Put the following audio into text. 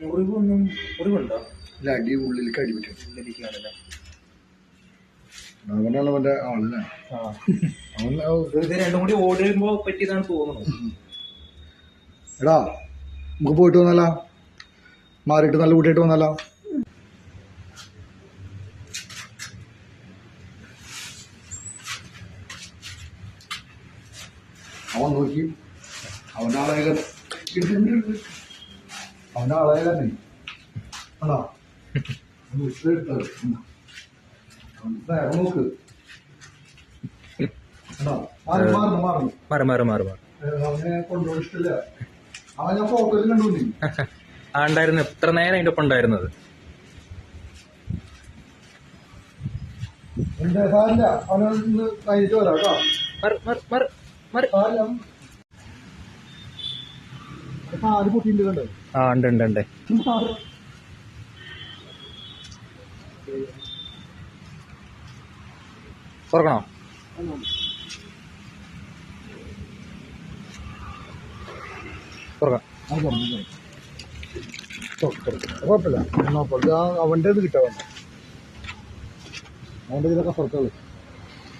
മുറിവൊന്നും മുറിവുണ്ടോ? ഇല്ല അടി ഉള്ളിലേക്ക് അടി പറ്റും ഉള്ളിലേക്കാണല്ലേ അവനാണ് അവന്റെ ആളല്ലേ? അവൻ ഇത് രണ്ടും കൂടി ഓടുമ്പോ പറ്റിയതാണ് തോന്നുന്നു എടാ നമുക്ക് പോയിട്ട് വന്നല്ല മാറിയിട്ട് നല്ല കൂട്ടിയിട്ട് വന്നല്ല അവൻ നോക്കി. അവന്റെ ആളായ അവന്റെ ആളായ തന്നെ ആണോ? നോക്ക്. ആണ്ടായിരുന്നു എത്ര നേരം അതിന്റെ ഒപ്പം ഉണ്ടായിരുന്നത്? സാറിന്റെ അവനെ കഴിഞ്ഞിട്ട് വരാം കേട്ടോ. ആ ഉണ്ട് ഉണ്ട് ഉണ്ട് തുറക്കണോ? തുറക്കാം. കുഴപ്പമില്ല. നോക്കാം അവന്റെ ഇത് കിട്ടാൻ വേണ്ട. അവന്റെ ഇതിലൊക്കെ പുറത്തുള്ളൂ